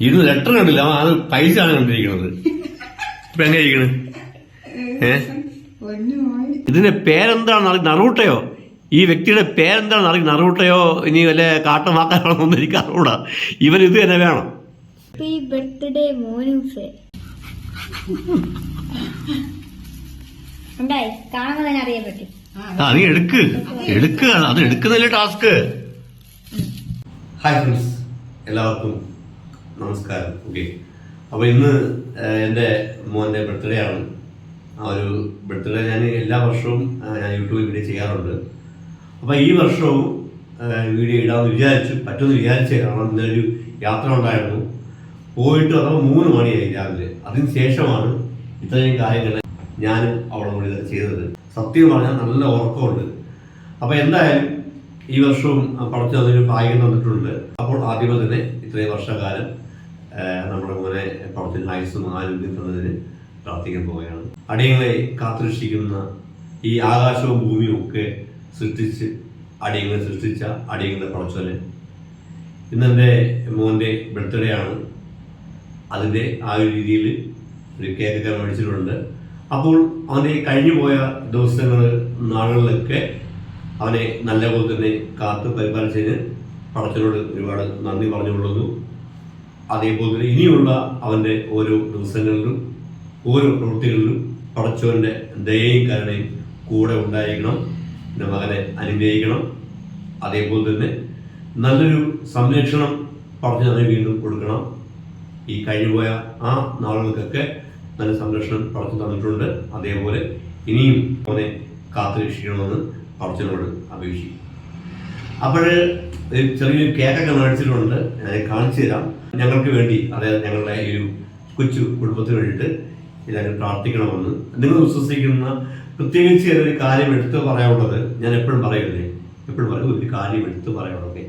ഇന്ന് ലെറ്റർ കണ്ടില്ല. അവൻ അത് പൈസ ആണ് കണ്ടിരിക്കുന്നത്. ഇപ്പൊ എങ്ങനെ ഇരിക്കണ്? ഏ? ഇതിന്റെ പേരെന്താണെന്ന് അറിയ നറൂട്ടയോ? ഈ വ്യക്തിയുടെ പേരെന്താണെന്ന് അറിയ നറൂട്ടയോ? ഇനി വല്ല കാട്ടമാക്കാനാണോ ഒന്നും എനിക്ക് അറിഞ്ഞൂടാ. ഇവൻ ഇത് തന്നെ വേണം. ബർത്ത്ഡേ മോനൂസെ ഉണ്ടായി കാണുമ്പോൾ തന്നെ അറിയാൻ പറ്റും. ആ നീ എടുക്ക്. എടുക്കുക അത് എടുക്കുന്നല്ലേ ടാസ്ക് ഹായ് ഫ്രണ്ട്സ് എല്ലാവർക്കും നമസ്കാരം. ഓക്കെ അപ്പോൾ ഇന്ന് എന്റെ മോന്റെ ബർത്ത്ഡേ ആണ്. ആ ഒരു ബർത്ത്ഡേ ഞാൻ എല്ലാ വർഷവും ഞാൻ യൂട്യൂബിൽ വീഡിയോ ചെയ്യാറുണ്ട്. അപ്പോൾ ഈ വർഷവും വീഡിയോ ഇടാമെന്ന് വിചാരിച്ചു പറ്റുമെന്ന് വിചാരിച്ച് കാരണം ഇന്നൊരു യാത്ര ഉണ്ടായിരുന്നു. പോയിട്ട് അഥവാ മൂന്ന് മണിയായി രാവിലെ. അതിന് ശേഷമാണ് ഇത്രയും കാര്യങ്ങൾ ഞാനും അവളെ കൂടി ചെയ്തത്. സത്യം പറഞ്ഞാൽ നല്ല ഉറക്കമുണ്ട്. അപ്പോൾ എന്തായാലും ഈ വർഷവും പടച്ചു അതൊരു ഭാഗ്യം തന്നിട്ടുണ്ട് അപ്പോൾ ആദ്യമേ തന്നെ ഇത്രയും വർഷകാലം നമ്മുടെ കൂടെ പടത്തിന് ആയുസ്സും ആരോഗ്യത്തിനെതിരെ പ്രാർത്ഥിക്കാൻ പോവുകയാണ്. അടിയങ്ങളെ കാത്തുരക്ഷിക്കുന്ന ഈ ആകാശവും ഭൂമിയും ഒക്കെ സൃഷ്ടിച്ച് അടിയങ്ങളെ സൃഷ്ടിച്ച അടിയങ്ങളെ പടച്ചോനെ. ഇന്നെന്റെ മോന്റെ ബർത്ത്ഡേ ആണ്. അതിന്റെ ആ ഒരു രീതിയിൽ ഒരു കേക്കൊക്കെ മേടിച്ചിട്ടുണ്ട്. അപ്പോൾ അവന്റെ കഴിഞ്ഞു പോയ ദിവസങ്ങൾ നാളുകളിലൊക്കെ അവനെ നല്ലപോലെ തന്നെ കാത്ത് പരിപാലിച്ചതിന് പടച്ചനോട് ഒരുപാട് നന്ദി പറഞ്ഞുകൊള്ളുന്നു. അതേപോലെ ഇനിയുള്ള അവന്റെ ഓരോ ദിവസങ്ങളിലും ഓരോ പ്രവൃത്തികളിലും പടച്ചവന്റെ ദയയും കരുണയും കൂടെ ഉണ്ടായിരിക്കണം. എന്റെ മകനെ അനുഗ്രഹിക്കണം. അതേപോലെ തന്നെ നല്ലൊരു സംരക്ഷണം പറഞ്ഞു തന്നെ വീണ്ടും കൊടുക്കണം. ഈ കഴിഞ്ഞുപോയ ആ നാളുകൾക്കൊക്കെ നല്ല സംരക്ഷണം പറഞ്ഞു തന്നിട്ടുണ്ട്. അതേപോലെ ഇനിയും അവനെ കാത്തു രക്ഷിക്കണമെന്ന് പറച്ചിനോട് അപേക്ഷിക്കും അപ്പോൾ ചെറിയൊരു കേക്കൊക്കെ മേടിച്ചിട്ടുണ്ട്. ഞാൻ കാണിച്ചു തരാം ഞങ്ങൾക്ക് വേണ്ടി അതായത് ഞങ്ങളുടെ ഈ ഒരു കൊച്ചു കുടുംബത്തിന് വേണ്ടിയിട്ട് എല്ലാവരും പ്രാർത്ഥിക്കണമെന്ന്. നിങ്ങൾ വിശ്വസിക്കുന്ന പ്രത്യേകിച്ച് ഒരു കാര്യം എടുത്തു പറയാനുള്ളത് ഞാൻ എപ്പോഴും പറയുന്നത് എപ്പോഴും പറയും ഒരു കാര്യം എടുത്തു പറയാനുള്ളത്.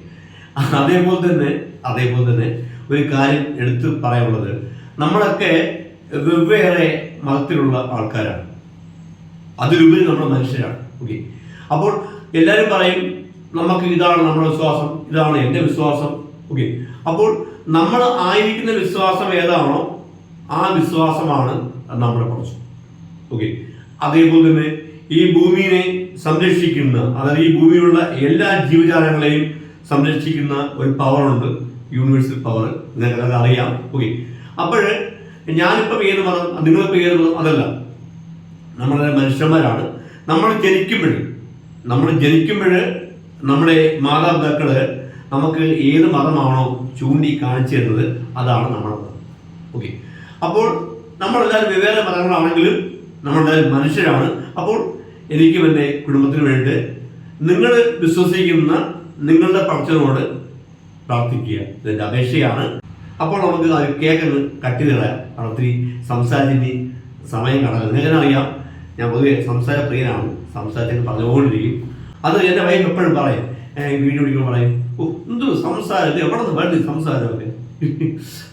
അതേപോലെ തന്നെ അതേപോലെ തന്നെ ഒരു കാര്യം എടുത്തു പറയാനുള്ളത് നമ്മളൊക്കെ വെവ്വേറെ മതത്തിലുള്ള ആൾക്കാരാണ്. അതിലുപരി നമ്മൾ മനുഷ്യരാണ്. ഓക്കെ അപ്പോൾ എല്ലാവരും പറയും നമുക്ക് ഇതാണ് നമ്മുടെ വിശ്വാസം ഇതാണ് എന്റെ വിശ്വാസം. ഓക്കെ അപ്പോൾ നമ്മൾ ആയിരിക്കുന്ന വിശ്വാസം ഏതാണോ ആ വിശ്വാസമാണ് നമ്മളെ കുറച്ച്. ഓക്കെ അതേപോലെ തന്നെ ഈ ഭൂമിയെ സംരക്ഷിക്കുന്ന അതായത് ഈ ഭൂമിയിലുള്ള എല്ലാ ജീവജാലങ്ങളെയും സംരക്ഷിക്കുന്ന ഒരു പവറുണ്ട് യൂണിവേഴ്സൽ പവർ നിങ്ങൾക്കത് അറിയാം. ഓക്കെ അപ്പോൾ ഞാനിപ്പം ഏത് മതം നിങ്ങളിപ്പോൾ ഏത് മതം? അതല്ല. നമ്മളെ മനുഷ്യന്മാരാണ്. നമ്മൾ ജനിക്കുമ്പോൾ നമ്മൾ ജനിക്കുമ്പോൾ നമ്മുടെ മാതാപിതാക്കൾ നമുക്ക് ഏത് മതമാണോ ചൂണ്ടി കാണിച്ചു തരുന്നത് അതാണ് നമ്മുടെ മതം. ഓക്കെ അപ്പോൾ നമ്മളെല്ലാവരും വെവ്വേറെ മതങ്ങളാണെങ്കിലും നമ്മളെല്ലാവരും മനുഷ്യരാണ്. അപ്പോൾ എനിക്കും എന്റെ കുടുംബത്തിന് വേണ്ടി നിങ്ങൾ വിശ്വസിക്കുന്ന നിങ്ങളുടെ പഠിച്ചതിനോട് പ്രാർത്ഥിക്കുക. ഇതിന്റെ അപേക്ഷയാണ്. അപ്പോൾ നമുക്ക് അത് കേക്കൊന്ന് കട്ട് ചെയ്ത് കളയാം. കാരണം ഒത്തിരി സംസാരിച്ചിട്ട് സമയം കടക്കുന്നത് നിങ്ങൾക്ക് അറിയാം ഞാൻ പൊതുവെ സംസാര പ്രിയനാണ് സംസാരത്തിന് പറഞ്ഞുകൊണ്ടിരിക്കും. അത് എന്റെ വൈഫ് എപ്പോഴും പറയും. വീഡിയോ വിളിക്കുമ്പോൾ പറയും എന്തു സംസാരം? ഇത് എവിടെ നിന്ന് വരുന്നത് സംസാരമൊക്കെ?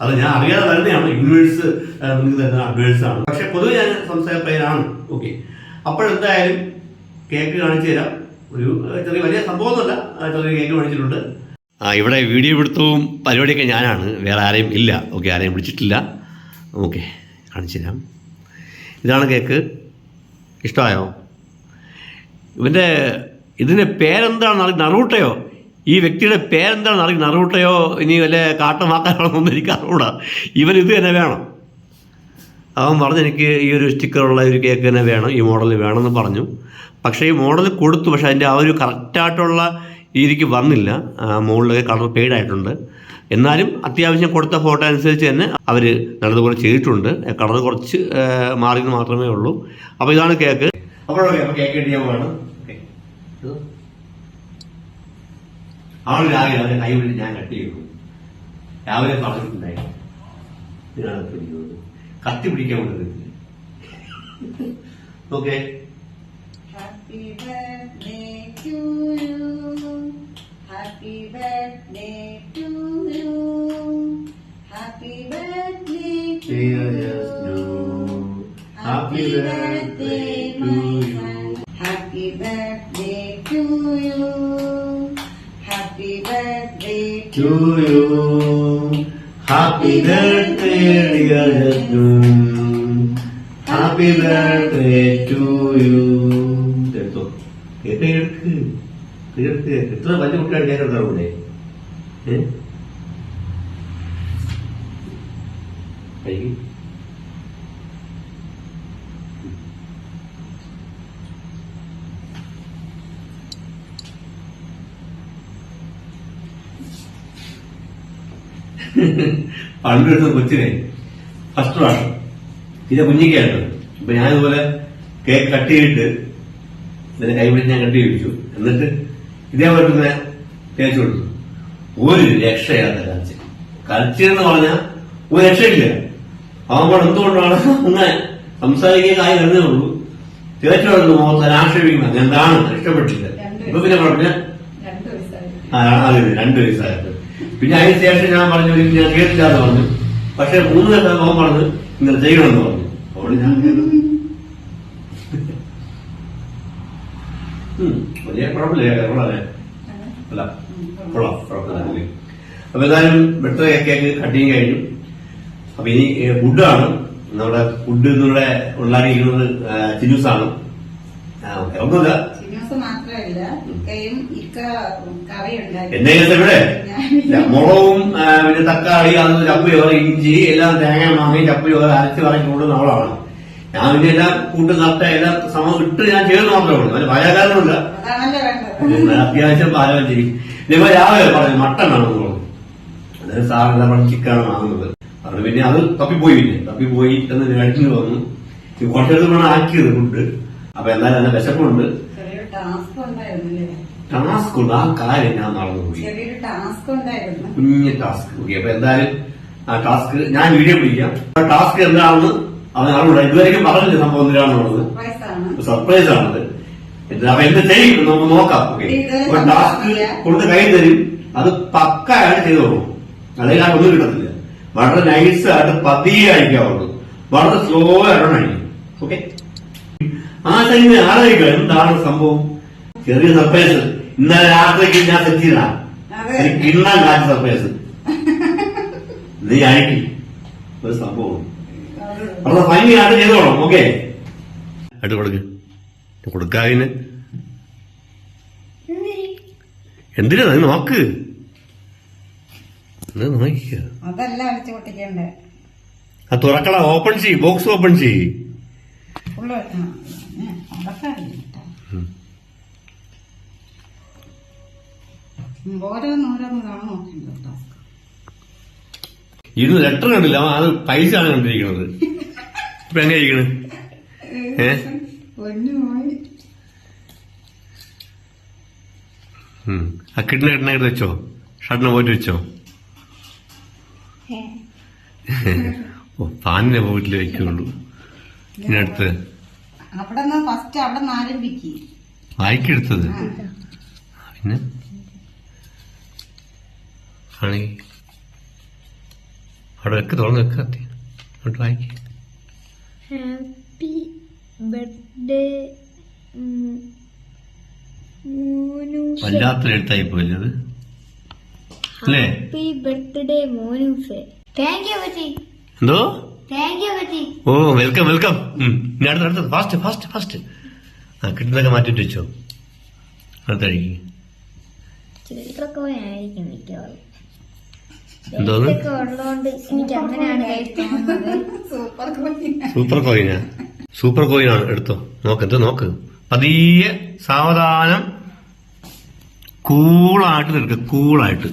അത് ഞാൻ അറിയാതെ വരുന്നതാണ്. യൂണിവേഴ്സ് നിങ്ങൾക്ക് തരുന്ന അഡ്വൈസ് ആണ്. പക്ഷെ പൊതുവെ ഞാൻ സംസാര പേരാണ് ഓക്കെ അപ്പോഴെന്തായാലും കേക്ക് കാണിച്ചു തരാം. ഒരു ചെറിയ വലിയ സംഭവമൊന്നുമല്ല. ചെറിയ കേക്ക് മേടിച്ചിട്ടുണ്ട് ആ ഇവിടെ വീഡിയോ പിടുത്തവും പരിപാടിയൊക്കെ ഞാനാണ്. വേറെ ആരെയും ഇല്ല. ഓക്കെ ആരെയും വിളിച്ചിട്ടില്ല. ഓക്കെ കാണിച്ചു തരാം. ഇതാണ് കേക്ക് ഇഷ്ടമായോ ഇവന്റെ ഇതിന്റെ പേരെന്താണെന്ന് അറിയ നറൂട്ടയോ ഈ വ്യക്തിയുടെ പേരെന്താണെന്ന് അറിയ നറൂട്ടയോ ഇനി വല്ല കാട്ടമാക്കാനാണെന്നൊന്നും എനിക്ക് അറിവൂടാ ഇവൻ ഇത് തന്നെ വേണം. അവൻ പറഞ്ഞു എനിക്ക് ഈ ഒരു സ്റ്റിക്കറുള്ള ഒരു കേക്ക് തന്നെ വേണം ഈ മോഡൽ വേണമെന്ന് പറഞ്ഞു. പക്ഷേ ഈ മോഡൽ കൊടുത്തു പക്ഷേ അതിന്റെ ആ ഒരു കറക്റ്റായിട്ടുള്ള രീതിക്ക് വന്നില്ല. മുകളിലൊക്കെ കളർ പെയ്ഡായിട്ടുണ്ട് എന്നാലും അത്യാവശ്യം കൊടുത്ത ഫോട്ടോ അനുസരിച്ച് തന്നെ അവർ നല്ലതുപോലെ ചെയ്തിട്ടുണ്ട്. കളർ കുറച്ച് മാറിയെന്ന് മാത്രമേ ഉള്ളൂ. അപ്പോൾ ഇതാണ് കേക്ക്. അപ്പോൾ കേക്ക് ഇടിയാൻ വേണം അവിടെ രാവിലെ അവരെ കൈവിളി ഞാൻ കട്ടിയിട്ടു രാവിലെ പറഞ്ഞിട്ടുണ്ടായി. കത്തി പിടിക്കാൻ കൊണ്ടിരുന്നു okay. Happy birthday to you. Happy birthday to you. To you. Happy birthday dear To Happy happy birthday you. Happy birthday to you എടുത്തോ കേക്ക് എടുക്ക് കേക്ക് എത്ര വലിയ കുട്ടിയാണ് ഞാൻ എടുക്കാറുണ്ടേ ഏ കഴിക്കും പണ്ട് എടുത്ത കൊച്ചിനെ ഫസ്റ്റ് പ്രാവശ്യം പിന്നെ കുഞ്ഞിക്കായിട്ട് അപ്പൊ ഞാനിതുപോലെ കേക്ക് കട്ട് ചെയ്തിട്ട് ഇതിനെ കൈപിടിച്ച് ഞാൻ കട്ട് ചെയ്യിച്ചു എന്നിട്ട് ഇതേപോലെ തന്നെ തേച്ചു കൊടുത്തു. ഒരു രക്ഷയാത്ത കളിച്ച് എന്ന് പറഞ്ഞാൽ ഒരു രക്ഷയില്ല. അവൻ എന്തുകൊണ്ടാണ് അങ്ങനെ സംസാരിക്കുക കാര്യം എന്നേ ഉള്ളൂ? തേച്ചു കൊടുത്ത് മുഖത്ത് ആക്ഷേപിക്കുന്നത് എന്താണ് ഇഷ്ടപ്പെട്ടില്ല ഇപ്പൊ പിന്നെ പറഞ്ഞ രണ്ടു ആ, അതെ അതെ, രണ്ട് വയസ്സായത് പിന്നെ അതിന് ശേഷം ഞാൻ പറഞ്ഞു ഞാൻ കേട്ടില്ല എന്ന് പറഞ്ഞു. പക്ഷെ മൂന്ന് ദിവസം മോൻ പറഞ്ഞു ഇങ്ങനെ ചെയ്യണമെന്ന് പറഞ്ഞു. അതുകൊണ്ട് ഞാൻ വലിയ കുഴപ്പമില്ല അപ്പൊ ബർത്ത്ഡേ കേക്ക് കട്ടിങ് കഴിഞ്ഞു. അപ്പൊ ഇനി ഫുഡാണ് നമ്മുടെ ഫുഡ് ഇന്നിവിടെ ഉണ്ടാക്കിയിരിക്കുന്നത് ചിന്യൂസാണ് ഒന്നുമില്ല. ഇക്കയും ഇക്ക കറി മുളകും പിന്നെ തക്കാളി അത് ചപ്പ് ചോറ് ഇഞ്ചി എല്ലാം തേങ്ങ മാങ്ങി ചപ്പ് ചോറ് അരച്ച് പറഞ്ഞു കൂടുന്ന അവളാണ് ഞാൻ പിന്നെ എല്ലാം കൂട്ട് നട്ട എല്ലാം സമം ഇട്ട് ഞാൻ ചെയ്ത് മാത്രമേ ഉള്ളൂ. അതിന് പിന്നെ അത്യാവശ്യം പാലം ചെയ്യും ഇനിയിപ്പോ രാവിലെ പറഞ്ഞു മട്ടൺ ആണെന്ന് പറഞ്ഞു അതായത് സാറിന് നമ്മൾ ചിക്കാണ് വാങ്ങുന്നത്. പറഞ്ഞു പിന്നെ അത് തപ്പിപ്പോയി പിന്നെ. തപ്പിപ്പോയി എന്ന് കഴിഞ്ഞു വന്നു. ഈ കുറച്ചെടുത്ത് വേണം ആക്കിയത് ഫുഡ് അപ്പൊ എന്തായാലും നല്ല വിശപ്പുണ്ട്. ടാസ്ക് ഉണ്ടായിരുന്നില്ലേ ടാസ്ക് ഉണ്ട് ആ കാര്യം ഞാൻ മറന്നുപോയി ചെറിയൊരു ടാസ്ക് ഉണ്ടായിരുന്നു കുഞ്ഞ് ടാസ്ക്. ഓക്കെ അപ്പൊ എന്തായാലും ആ ടാസ്ക് ഞാൻ വീഡിയോ പിടിക്കാം. ആ ടാസ്ക് എന്താണെന്ന് അവൻ അറിവില്ല ഇതുവരെയും പറഞ്ഞില്ല സംഭവം എന്തിനാണെന്നുള്ളത്. സർപ്രൈസ് ആണ് സർപ്രൈസ് ആണത് അപ്പൊ എന്ത് ചെയ്യും നമുക്ക് നോക്കാം. ഓക്കെ അപ്പൊ ടാസ്ക് കൊടുത്ത് കൈ തരും. അത് പക്കായിട്ട് ചെയ്തോളൂ. അല്ലെങ്കിൽ ആ ഒന്നും കിട്ടത്തില്ല. വളരെ നൈസ് ആയിട്ട് പതിയെ അഴിക്കാവുള്ളൂ വളരെ സ്ലോ ആയിട്ടാണ് അഴിക്കും ഓക്കെ. ആ ടൈമിൽ ആലോചിക്കുക എന്താണ് സംഭവം? ചെറിയ സർപ്രൈസ് ഇന്നലെ രാത്രിക്ക് ഞാൻ സെറ്റ് ചെയ്താ അതെ. എനിക്ക് കിണ്ണാൻ കാറ്റ് സർപ്രൈസ് നീ അഴിക്കും. ഒരു സംഭവം. അത് ഭംഗി ഭംഗിയായിട്ട് ചെയ്തോളാം. ഓക്കെ. ആയിട്ട് കൊടുക്ക്. കൊടുക്കാതിന് എന്തിനാ? നീ നോക്ക്. നോക്കിയ അതല്ല അടിച്ചു പൊട്ടിക്കണ്ടേ. ആ തുറക്കള ഓപ്പൺ ചെയ്യ് ബോക്സ് ഓപ്പൺ ചെയ്യ്. ഇത് ലെറ്റർ കണ്ടില്ല. അത് പൈസ ആണ് കണ്ടിരിക്കുന്നത്. ഇപ്പൊ എങ്ങനെ ഇരിക്കണ്? ഏ. ആ കിട്ടുന്ന കിട്ടുന്ന വെച്ചോ? ഷർട്ടിനെ പോയിട്ട് വെച്ചോ? ഓ പാനിനെ പോയിട്ടിൽ വെക്കുള്ളൂ. ഇതിനടുത്ത് അവിടെ ഫസ്റ്റ് അവിടെ ആരംഭിക്ക്. വായിക്കെടുത്തത്? പിന്നെ? ആണെങ്കിൽ അവിടെ വെക്ക് തുറന്ന് വെക്ക അങ്ങോട്ട് വായിക്ക് ഹാപ്പി ബർത്ത്ഡേ വല്ലാത്തൊരു എഴുത്തായി പോയില്ലേ അത്? അല്ലേ? ഹാപ്പി ബർത്ത്ഡേ മോനൂസേ താങ്ക് യു പറ്റി എന്തോ? താങ്ക് യു പറ്റി ഓ വെൽക്കം വെൽക്കം ഞാൻ ഇനി അടുത്ത അടുത്തത് ഫാസ്റ്റ് ഫാസ്റ്റ് ഫാസ്റ്റ് ആ കിട്ടുന്നതൊക്കെ മാറ്റിട്ട് വെച്ചോ. അടുത്ത കഴിക്ക് ചിത്രക്കോയായിരിക്കും മിക്കവാറും. സൂപ്പർ കോയിനാ? സൂപ്പർ കോയിനാണ്. എടുത്തോ. നോക്ക് എന്തോ നോക്ക്. പതിയെ സാവധാനം കൂളായിട്ട് നിൽക്കുക കൂളായിട്ട്.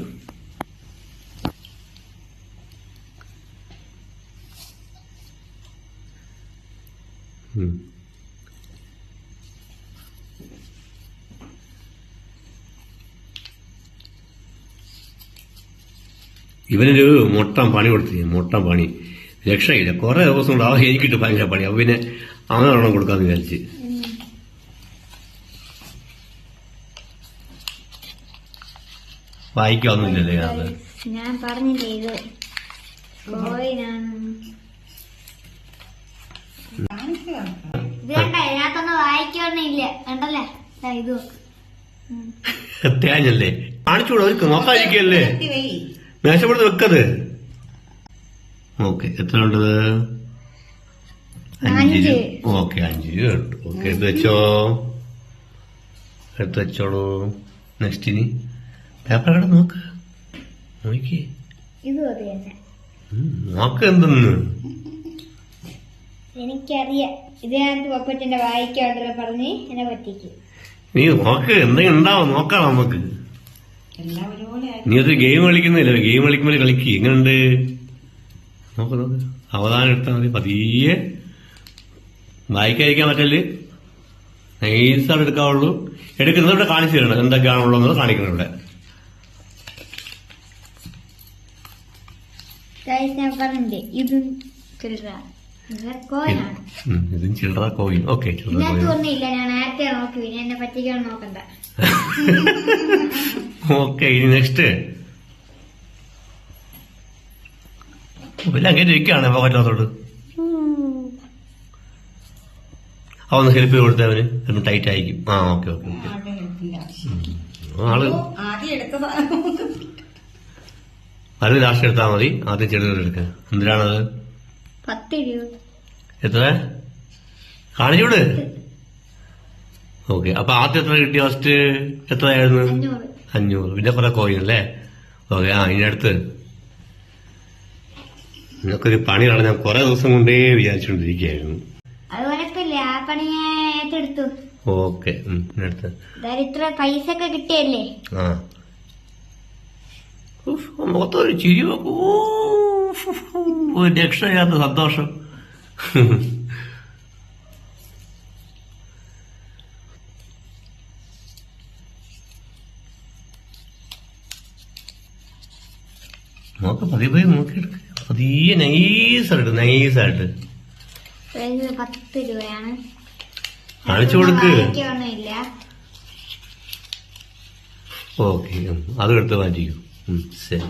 ഉം. ഇവനൊരു മൊട്ടം പണി കൊടുത്തു മൊട്ടം പണി. രക്ഷയില്ല. കുറെ ദിവസം കൊണ്ട് ആ എനിക്കിട്ട് ഭയങ്കര പണി. അപ്പൊ പിന്നെ അവനൊരെണ്ണം കൊടുക്കാന്ന് വിചാരിച്ച്. വായിക്കാവുന്നില്ലല്ലേ അത്? ഞാൻ പറഞ്ഞില്ലേ ഇത്? ഇതിനകത്തൊന്നും കണ്ടല്ലേ? ഇത്. തേഞ്ഞല്ലേ കാണിച്ചുകൂടെ നോക്കാതിരിക്കല്ലേ മേശപ്പെടുത്ത് വെക്കത്. ഓക്കെ എത്ര ഉണ്ടത് അഞ്ച്. ഓക്കെ അഞ്ച് കേട്ടു ഓക്കെ എടുത്ത് വെച്ചോ. എടുത്ത് വെച്ചോളൂ. നെക്സ്റ്റ് ഇനി പേപ്പർ കട നോക്ക്. നോക്കി. നോക്ക എന്തെന്ന്. എനിക്കറിയാം. ഇതിനകത്ത് പപ്പറ്റിന്റെ വായിക്കാണ്ടല്ലോ പറഞ്ഞ് എന്നെ പറ്റിക്ക്. നീ നോക്ക് എന്തെങ്കിലും ഉണ്ടാവും? നോക്കാം നമുക്ക്. നീ അത് ഗെയിം കളിക്കുന്നില്ല ഗെയിം കളിക്കുമ്പോൾ കളിക്ക്. എങ്ങനെയുണ്ട് നോക്ക് നോക്ക്. അവധാനം എടുത്താൽ മതി. പതിയെ വായിക്കാതിരിക്കാൻ പറ്റൽ. നൈസായിട്ട് എടുക്കാവുള്ളൂ. എടുക്കുന്നത് ഇവിടെ കാണിച്ചു തരണം. എന്തൊക്കെയാണുള്ളത് കാണിക്കണം ഇവിടെ. ഞാൻ പറഞ്ഞില്ലേ ഇതും ചില്ലറ ഇത് ചില്ലറ കോയിൻ ഓക്കെ ചില്ലറ കോയിൻ ഓക്കെ ഇനി നെക്സ്റ്റ് പിന്നെ അങ്ങനെ ഇരിക്കുകയാണ് പോക്കറ്റിനകത്തോട്ട് അവന്ന് ഹെൽപ്പ് ചെയ്ത് കൊടുത്തവന് ഒന്ന് ടൈറ്റ് ആയിരിക്കും. ആ ഓക്കെ ഓക്കെ ആൾ. അത് ലാസ്റ്റ് എടുത്താൽ മതി. ആദ്യം ചെടികൾ എടുക്കുക എന്തിനാണത്? പത്ത് രൂപ എത്ര കാണിച്ചൂട് ഓക്കെ അപ്പൊ ആദ്യം എത്ര കിട്ടി ഫസ്റ്റ് എത്രയായിരുന്നു? അഞ്ഞൂറ്. അഞ്ഞൂറ്. പിന്നെ കുറെ കോയിൻ അല്ലേ? ഓക്കെ ആ ഇനി അടുത്ത്. നിനക്കൊരു പണി ഞാൻ കുറെ ദിവസം കൊണ്ടേ വിചാരിച്ചുകൊണ്ടിരിക്കുകയായിരുന്നു ഓക്കെ ദരിദ്ര പൈസ ഒക്കെ കിട്ടിയല്ലേ? ആ. മുഖത്തൊരു ചിരി വെക്കൂ. ഒരു രക്ഷയില്ലാത്ത സന്തോഷം നോക്ക് പതിയെ പതിയെ നോക്കിയെടുക്ക പതിയെ നൈസായിട്ട് നൈസായിട്ട് പത്ത് രൂപയാണ് കാണിച്ചു കൊടുക്ക് ഓക്കെ അതും എടുത്ത് മാറ്റിക്കോ ശരി.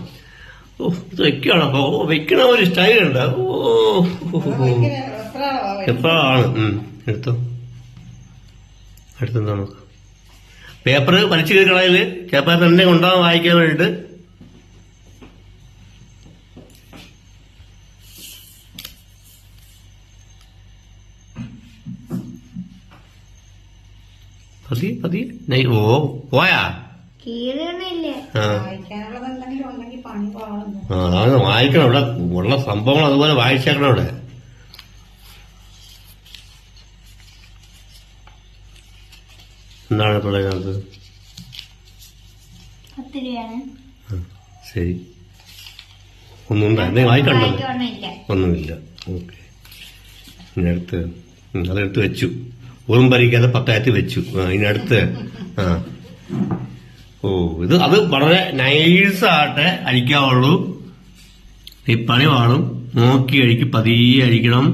ഓ ഇത് വെക്കണം അപ്പൊ ഓ വെക്കണ ഒരു സ്റ്റൈൽ ഉണ്ട് ഓ. എപ്പോഴാണ് ഉം, എടുത്തോ. അടുത്തെന്താ നോക്കാം. പേപ്പർ വലിച്ചു കീറിക്കളയിൽ പേപ്പർ തന്നെ കൊണ്ടുപോകാൻ വായിക്കാൻ വേണ്ടിട്ട് പതി പതി നെയ് ഓ പോയാ? ആ വായിക്കാനുള്ളത് എന്തെങ്കിലും ഉണ്ടെങ്കിൽ പണി പാടുന്നു ആ, അതാണ് വായിക്കണം ഇവിടെ. ഉള്ള സംഭവങ്ങൾ അതുപോലെ വായിച്ചേക്കണം ഇവിടെ. എന്താണ് പറയുന്നത് ശരി. വായിക്കണ്ടല്ലോ വായിക്കൊന്നുമില്ല ഒന്നുമില്ല. ഓക്കെ. ഇനി അതെടുത്ത് വെച്ചു. ഊറും പരിക്കാതെ പത്തായത്തിൽ വെച്ചു. അതിനടുത്ത് ഇനി അടുത്ത് ആ ഓ ഇത് അത് വളരെ നൈസായിട്ട് അരിക്കാവുള്ളൂ. ഈ പണി വാളും നോക്കി അഴിക്ക് പതിയെ അഴിക്കണം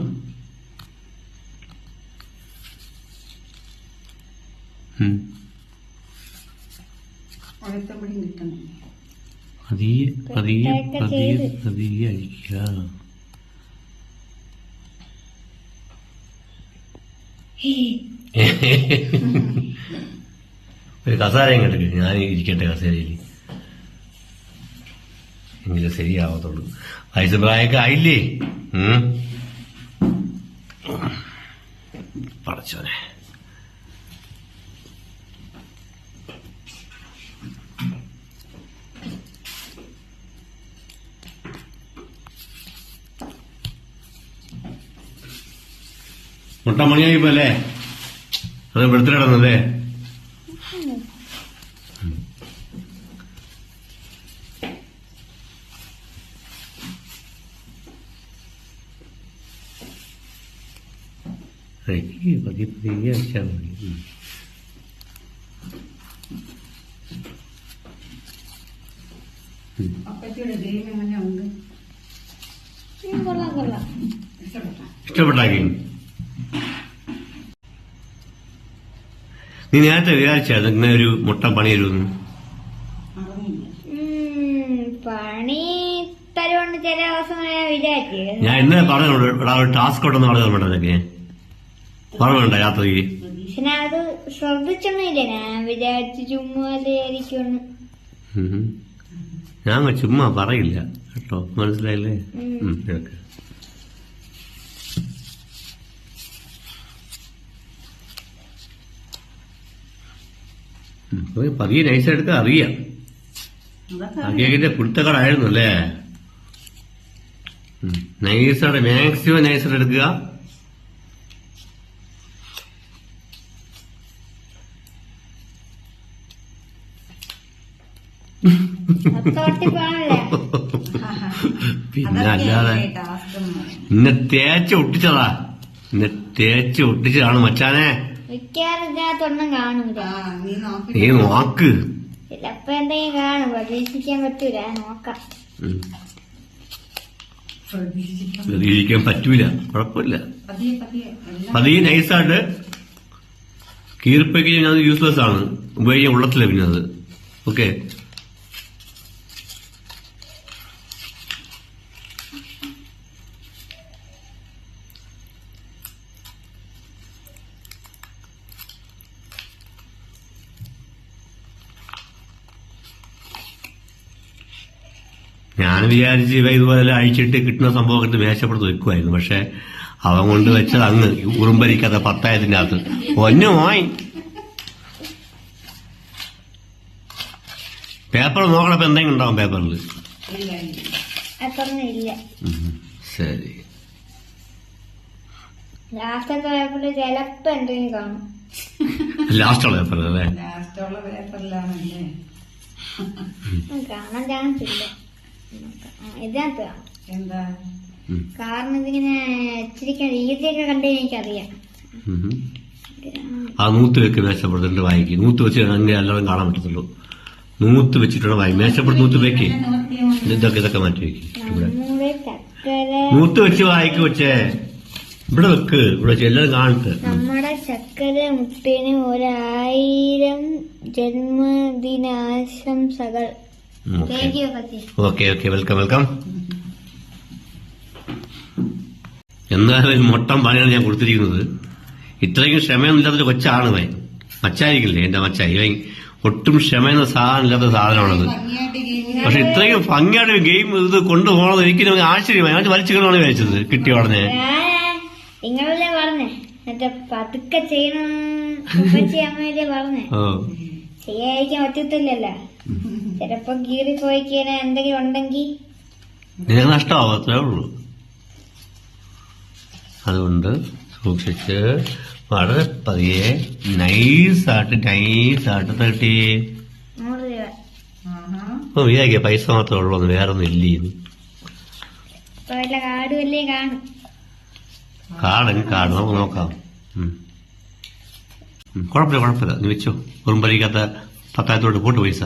പതിയെ പതിയെ പതിയെ പതിയെ അഴിക്കുക ഒരു കസാരയും കണ്ടിട്ട് ഞാൻ ഇരിക്കട്ടെ കസേരയിൽ എങ്കിലും ശരിയാവത്തുള്ളൂ. വയസ്സ് പ്രായൊക്കെ ആയില്ലേ? പറച്ചോനെ പടച്ചോനെ. മുട്ട മണിയായി പോലെ അത് വെളുത്തിട്ട് മതി. ഗെയിം കൊള്ളാം ഇഷ്ടപ്പെട്ടോ ഇഷ്ടപ്പെട്ടാക്കി നീ നേരത്തെ വിചാരിച്ച ഇങ്ങനെ ഒരു മുട്ട പണി തരുമെന്ന്? പണി തരുകൊണ്ട് ചില ദിവസം ഞാൻ ഇന്നലെ ഇവിടെ ഒരു ടാസ്ക് ഉണ്ടെന്ന് പറഞ്ഞു അതൊക്കെ ഓർമ്മയുണ്ടോ രാത്രിക്ക് പക്ഷെ ഞാൻ അത് ശ്രദ്ധിച്ചൊന്നുമില്ല. ഞാൻ വിചാരിച്ചു ചുമ്മാതായിരിക്കും ഞാൻ ചുമ്മാ പറയില്ല കേട്ടോ. മനസ്സിലായില്ലേ? ഓക്കെ പതിയെ നൈസെടുക്കാൻ അറിയാം. കേക്കിന്റെ കുരുത്തക്കടായിരുന്നു അല്ലേ? നൈസോടെ മാക്സിമം നൈസർ എടുക്കുക. പിന്നെ അല്ലാതെ തേച്ച് ഒട്ടിച്ചതാ. ഇന്നെ തേച്ച് ഒട്ടിച്ചതാണ് മച്ചാനെ. നീ നോക്കി നീ നോക്ക്. ചിലപ്പോ എന്തെങ്കിലും കാണും. പ്രതീക്ഷിക്കാൻ പറ്റൂല. നോക്കാം. പതി പ്രതീക്ഷിക്കാൻ പറ്റൂല. കുഴപ്പമില്ല. പതിയെ നൈസായിട്ട് കീർപ്പയ്ക്ക് ഞാൻ യൂസ്ലെസ് ആണ്. ഉപയോഗിക്കാൻ ഉള്ളത്തില്ല പിന്നെ അത്. ഓക്കെ ഞാൻ വിചാരിച്ച് ഇവ ഇതുപോലെ അഴിച്ചിട്ട് കിട്ടുന്ന സംഭവമൊക്കെ മേശപ്പെടുത്ത് വെക്കുമായിരുന്നു പക്ഷെ അവൻ കൊണ്ട് വെച്ചത് അങ്ങ് ഉറുമ്പരിക്കാത്ത പത്തായത്തിന്റെ അകത്ത്. ഒന്നു മോയ്. പേപ്പർ നോക്കണപ്പോ എന്തെങ്കിലും ഉണ്ടാവും പേപ്പറിൽ ശരി. ലാസ്റ്റത്തെ പേപ്പറിൽ ചിലപ്പോ എന്തെങ്കിലും കാണും. ലാസ്റ്റുള്ള പേപ്പർ അല്ലേ ലാസ്റ്റുള്ള പേപ്പറിലാണല്ലേ? ഉം, കാണാൻ ചാൻസ് ഇല്ല. ഇതിനകത്ത് എന്താ? കാരണം ഇതിങ്ങനെ രീതിയൊക്കെ കണ്ടു എനിക്കറിയാം. ആ നൂത്ത് വെക്ക് മേശപ്പെടുത്തിട്ട് വായിക്കും. നൂത്ത് വെച്ച് അങ്ങനെ എല്ലാവരും കാണാൻ പറ്റത്തുള്ളൂ. നൂത്ത് വെച്ചിട്ടുള്ള വായി മേശപ്പെടുത്ത് നൂത്ത് വെക്ക്. ഇതൊക്കെ ഇതൊക്കെ മാറ്റി വെക്ക്. ഇവിടെ നൂത്ത് വെച്ച് വായിക്ക് വെച്ചേ ഇവിടെ വെക്ക്. ഇവിടെ വെച്ച് എല്ലാവരും കാണട്ടെ. നമ്മുടെ ചക്കര മുട്ടിന് ഒരായിരം ജന്മദിനാശംസകൾ. ഓക്കെ. Okay welcome welcome. എന്തായാലും മൊട്ടം പണിയാണ് ഞാൻ കൊടുത്തിരിക്കുന്നത്. ഇത്രയും ക്ഷമയൊന്നുമില്ലാത്തൊരു കൊച്ചാണ് വൈ മച്ചായിരിക്കില്ലേ എന്റെ മച്ചായി? ഇവൻ ഒട്ടും ക്ഷമയെന്ന സാധനം ഇല്ലാത്ത സാധനമാണത് പക്ഷെ ഇത്രയും ഭംഗിയായിട്ട് ഗെയിം ഇത് കൊണ്ടുപോകണത് എനിക്ക് ആശ്ചര്യമായി ഞാൻ വലിച്ചു കിടന്നാണ് വിചാരിച്ചത്. കിട്ടിയ ഉടനെ നിങ്ങളല്ലേ പറഞ്ഞേ? മറ്റേ പതുക്കെ ചെയ്യണം. ഉപ്പച്ചി അമ്മയല്ലേ പറഞ്ഞേ? ഓ ചെയ്യാതിരിക്കാൻ പറ്റത്തില്ലല്ലോ. ചിലപ്പോ കീറി പോയിക്കാൻ എന്തെങ്കിലും ഉണ്ടെങ്കിൽ ഇതിന് നഷ്ടമാകത്തേ ഉള്ളൂ. അതുകൊണ്ട് സൂക്ഷിച്ച് വളരെ പതിയെ നൈസായിട്ട് നൈസായിട്ട് തട്ടി. അപ്പൊ വിചാരിക്ക പൈസ മാത്രമേ ഉള്ളൂ വേറൊന്നും ഇല്ല കാണും? കാണും നമുക്ക് നോക്കാം. കുഴപ്പമില്ല കുഴപ്പമില്ല. നീ വെച്ചോ. കുറുമ്പരിക്കാത്ത പത്തായിരത്തോട്ട് പോട്ട് പൈസ.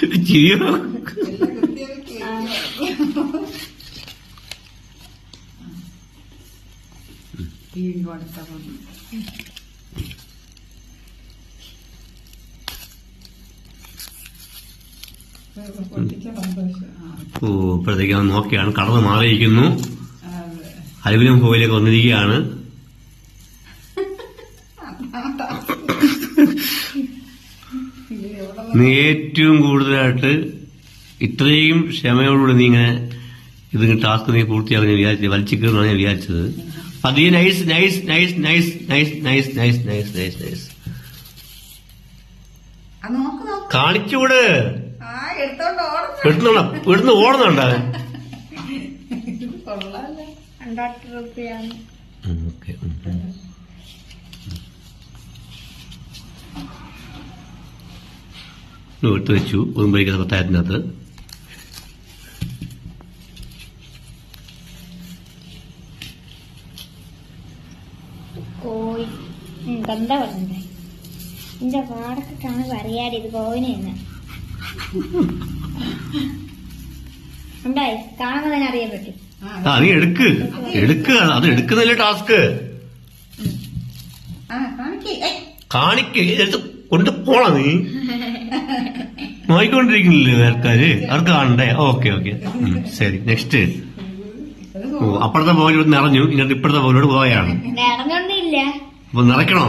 ചിരിയോ ഓ ഇപ്പോഴത്തേക്ക് നോക്കിയാണ് കടന്ന് മാറിയിരിക്കുന്നു. അലുമിനിയം ഹോയിലേക്ക് വന്നിരിക്കുകയാണ്. നീ ഏറ്റവും കൂടുതലായിട്ട് ഇത്രയും ക്ഷമയോടുകൂടി നീ ഇങ്ങനെ ഇതിങ്ങനെ ടാസ്ക് നീ പൂർത്തിയാകും ഞാൻ വിചാരിച്ചത് വലിച്ചിക്കണമെന്നാണ് ഞാൻ വിചാരിച്ചത്. പതിയെ nice nice nice nice nice nice nice nice nice nice ആ നോക്ക് നോക്ക്. കാണിച്ചുകൂട്. ആ എടുത്തോണ്ട് ഓടുന്നു. എടുത്തോണ്ട ഇവിടുന്ന് ഓടുന്നുണ്ട് ഓക്കേ, എടുത്ത് വെച്ചു. ഉറുമ്പഴിക്കുന്ന പത്തായത്തിനകത്ത് കോഴി എന്താ പറഞ്ഞേ എന്റെ പാടൊക്കെ കാണുമ്പോ അറിയാടി ഇത് കോഴിനെന്ന് ഉണ്ടായി കാണുമ്പോ തന്നെ അറിയാൻ പറ്റും. ആ നീ എടുക്ക്. അത് എടുക്കുന്നില്ല ടാസ്ക്. ആ കാണിക്ക്. ഏയ് കാണിക്ക്. എടുത്ത് കൊണ്ട് പോണ നീ. നോയിക്കൊണ്ടിരിക്കുന്നില്ലേ ആൾക്കാര് അവർക്ക് കാണണ്ടേ? Okay okay. ശരി. നെക്സ്റ്റ് ഓ അപ്പഴത്തെ പോലെ നിറഞ്ഞു. ഇങ്ങോട്ട് ഇപ്പഴത്തെ പോലോട് പോയാണ്. അപ്പൊ നിറയ്ക്കണോ?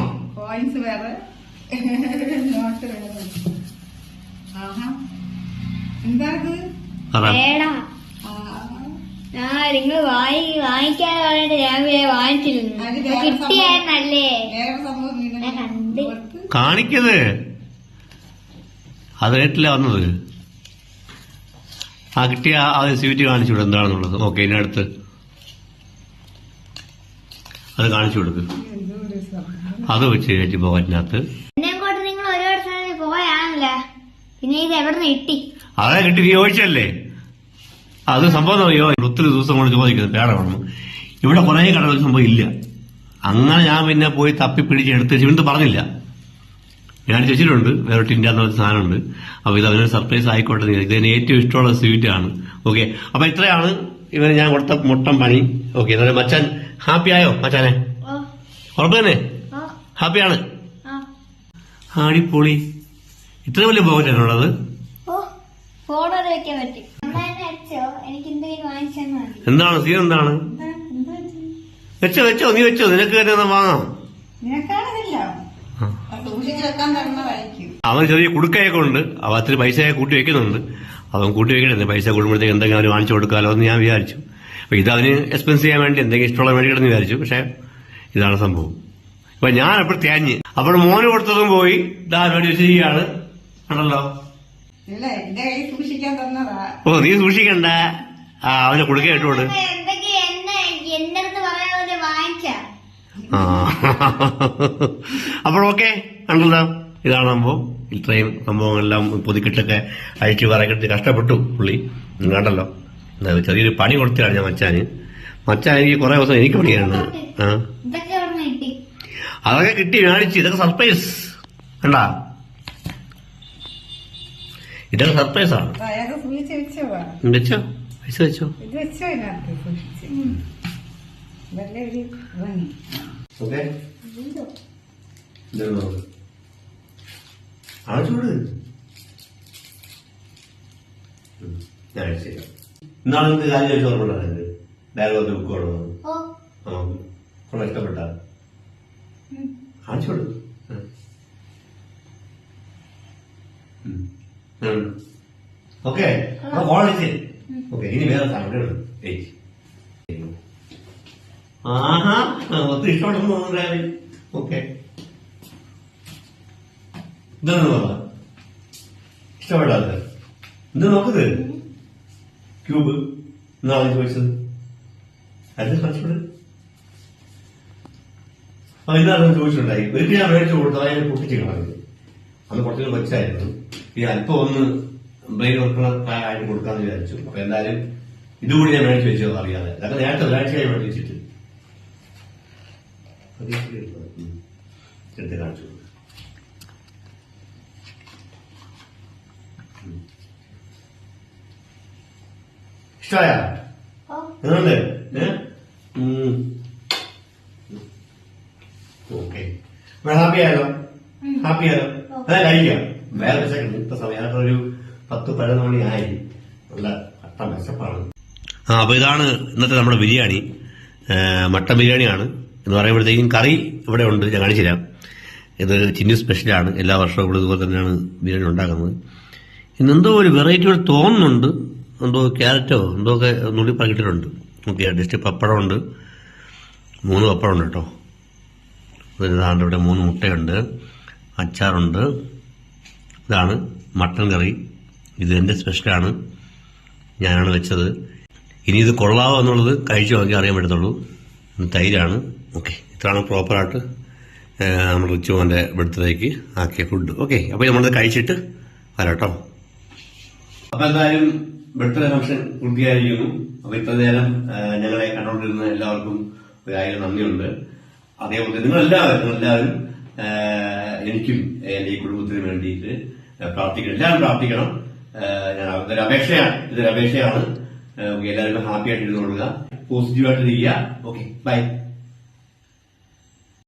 കാണിക്കത് അത് റേറ്റില്ല വന്നത്. ആ കിട്ടിയ ആ സ്വീറ്റ് കാണിച്ചു വിടും എന്താണെന്നുള്ളത്. ഓക്കെ ഇതിനടുത്ത് അത് കാണിച്ചു കൊടുക്ക്. അത് വെച്ച് കയറ്റി നിന്ന് അതെ കിട്ടി. നീ ചോദിച്ചല്ലേ അത് സംഭവം അറിയോ? ഒത്തിരി ദിവസം കൊണ്ട് ചോദിക്കുന്നത് പേട വേണം ഇവിടെ കുറെ കടകൾ സംഭവം ഇല്ല. അങ്ങനെ ഞാൻ പിന്നെ പോയി തപ്പി പിടിച്ച് എടുത്ത് ശിവന്ത് പറഞ്ഞില്ല. ഞാൻ വെച്ചിട്ടുണ്ട് വേറെ ടിൻഡ എന്ന സാധനമുണ്ട്. അപ്പൊ ഇത് അവനൊരു സർപ്രൈസ് ആയിക്കോട്ടെ. ഇതിന് ഏറ്റവും ഇഷ്ടമുള്ള സ്വീറ്റ് ആണ്. ഓക്കെ. അപ്പൊ ഇത്രയാണ് ഇവന് ഞാൻ കൊടുത്ത മുട്ടം പണി. ഓക്കെ എന്നാലും മച്ചാൻ ഹാപ്പി ആയോ മച്ചാനെ? ഉറപ്പ് തന്നെ? ഹാപ്പിയാണ് ആ. ആടിപ്പൊളി. ഇത്ര വലിയ പോകറ്റാണുള്ളത് എന്താണ്? സീൻ എന്താണ്? എന്താ എന്താ വെച്ചോ വെച്ചോ നീ വെച്ചോ. നിനക്ക് തന്നെ വാങ്ങാം. സൂക്ഷിച്ച് വെക്കാൻ തരുന്നതായിരിക്കും. അവൻ ചെറിയ കുടുക്കയൊക്കെ ഉണ്ട്. അവ അത്ര പൈസ കൂട്ടി വെക്കുന്നുണ്ട്. അവൻ കൂട്ടി വെക്കണേ. പൈസ കൂടുമ്പോഴത്തേക്ക് എന്തെങ്കിലും അവന് വാങ്ങിച്ചു കൊടുക്കാമല്ലോ എന്ന് ഞാൻ വിചാരിച്ചു. അപ്പൊ ഇത് അവന് എക്സ്പെൻസ് ചെയ്യാൻ വേണ്ടി എന്തെങ്കിലും ഇഷ്ടമുള്ള മേടിക്കണമെന്ന് വിചാരിച്ചു. പക്ഷെ ഇതാണ് സംഭവം. അപ്പൊ ഞാൻ അപ്പോൾ തേഞ്ഞ്. അപ്പോൾ മോന് കൊടുത്തതും പോയി. ഇതാ വേണ്ടി വെച്ചിരിക്കുകയാണ്. ആണല്ലോ ഓ നീ സൂക്ഷിക്കണ്ട. ആ അവനെ കുടുക്ക ഇട്ടോട്. എന്തൊക്കെ എന്നെ എന്റെ അടുത്ത് പറയാതെ ആ. അപ്പോൾ ഓക്കെ. കണ്ടല്ലോ? ഇതാണ് സംഭവം ഇത്രയും സംഭവങ്ങളെല്ലാം പുതുക്കിട്ടൊക്കെ അയച്ചു പറക്കെട്ടി കഷ്ടപ്പെട്ടു പുള്ളി. കണ്ടല്ലോ. ചെറിയൊരു പണി കൊടുത്തതാണ് ഞാൻ മച്ചാന്. മച്ചാൻ എനിക്ക് കുറെ ദിവസം എനിക്ക് പണിയാണ് ആ? അതൊക്കെ കിട്ടി മേടിച്ചു. ഇതൊക്കെ സർപ്രൈസ്. കണ്ടാ? ഇതൊക്കെ സർപ്രൈസാണ് ആണ് വെച്ചോ പൈസ വെച്ചോ? ഓക്കെ ആഴ്ചയോട് ഞാൻ ചെയ്യാം ഇന്നാണ് നിങ്ങൾക്ക് കാര്യം ബാഗ് വന്ന് ബുക്ക് ഓ. ആ കൊള്ള ഇഷ്ടപ്പെട്ട ആഴ്ചയോട് ഓക്കെ. കോളേജ് ഓക്കെ ഇനി വേറെ സാധനം ഏയ്. ആഹാ. ഒത്തിരി ഇഷ്ടപ്പെടുന്നു ഓക്കെ. ഇതൊന്നും പറ ഇഷ്ടപ്പെടാതെ ഇത്. നോക്കുന്നത് ക്യൂബ് എന്നാണ് ചോദിച്ചത്. അത് കുറച്ചുകൂടെ. ആ ഇതാണ് ചോദിച്ചിട്ടുണ്ടായി. ഒരിക്കൽ ഞാൻ മേടിച്ചു കൊടുത്തു അതിനെ പൊട്ടിച്ച് കളഞ്ഞു. അന്ന് കുറച്ചുകൂടെ വെച്ചായിരുന്നു. ഈ അല്പം ഒന്ന് ബ്രെയിൻ വർക്കണ ആയിട്ട് കൊടുക്കാന്ന് വിചാരിച്ചു. അപ്പൊ എന്തായാലും ഇതുകൂടി ഞാൻ മേടിച്ചു വെച്ചത് അറിയാതെ. അതൊക്കെ നേരത്തെ ഒരാഴ്ചയായി മേടിച്ചിട്ട്. കാണിച്ചു കൊടുക്ക്. ഇഷ്ടമായ ഓ എന്നുണ്ട് ഓക്കെ. ഹാപ്പി ആയാലോ ഹാപ്പി ആയാലോ അതെ കഴിക്കാം. വേറെ വിശക്കണം ഇപ്പൊ സമയം. ഒരു പത്ത് പതിനൊന്ന് മണി ആയി. നല്ല അട്ട വിശപ്പാണ് ആ അപ്പൊ ഇതാണ് ഇന്നത്തെ നമ്മുടെ ബിരിയാണി. മട്ടൻ ബിരിയാണിയാണ്. എന്ന് പറയുമ്പോഴത്തേക്കും കറി ഇവിടെ ഉണ്ട്. ഞാൻ കാണിച്ചുതരാം ഇത് ചിന്നു സ്പെഷ്യലാണ്. എല്ലാ വർഷവും ഇവിടെ ഇതുപോലെ തന്നെയാണ് ബിരിയാണി ഉണ്ടാക്കുന്നത്. ഇന്നെന്തോ ഒരു വെറൈറ്റി തോന്നുന്നുണ്ട്. എന്തോ ക്യാരറ്റോ എന്തോ ഒക്കെ നുള്ളി പറഞ്ഞിട്ടുണ്ട് ഓക്കെ ജസ്റ്റ് പപ്പടമുണ്ട്. മൂന്ന് പപ്പടമുണ്ട് കേട്ടോ. ഇതാണ് ഇവിടെ മൂന്ന് മുട്ടയുണ്ട്. അച്ചാറുണ്ട്. ഇതാണ് മട്ടൻ കറി. ഇത് എന്റെ സ്പെഷ്യലാണ്. ഞാനാണ് വെച്ചത്. ഇനി ഇത് കൊള്ളാവോ എന്നുള്ളത് കഴിച്ചു നോക്കി അറിയാൻ പറ്റത്തുള്ളൂ. തൈരാണ്. ഓക്കെ ഇത്രയാണ് പ്രോപ്പറായിട്ട് നമ്മൾ ഉച്ചമോന്റെ ബർത്ത്ഡേക്ക് ആക്കിയ ഫുഡ്. ഓക്കെ അപ്പോൾ നമ്മളിത് കഴിച്ചിട്ട് വരാം കേട്ടോ. അപ്പോൾ എന്തായാലും ബർത്ത്ഡേ ഫംഗ്ഷൻ പൂർത്തിയായിരിക്കുന്നു. അപ്പൊ ഇത്ര നേരം ഞങ്ങളെ കണ്ടുകൊണ്ടിരുന്ന എല്ലാവർക്കും ഒരായിരം നന്ദിയുണ്ട്. അതേപോലെ നിങ്ങൾ എല്ലാവരും എനിക്കും എന്റെ ഈ കുടുംബത്തിനും വേണ്ടിയിട്ട് പ്രാർത്ഥിക്കണം. എല്ലാവരും പ്രാർത്ഥിക്കണം. ഞാൻ ഇതൊരു അപേക്ഷയാണ്. ഇതൊരു അപേക്ഷയാണ്. എല്ലാവരും ഹാപ്പി ആയിട്ട് ഇരുന്നുകൊള്ളുക പോസിറ്റീവായിട്ട് ഇരിക്കുക ഓക്കെ ബൈ.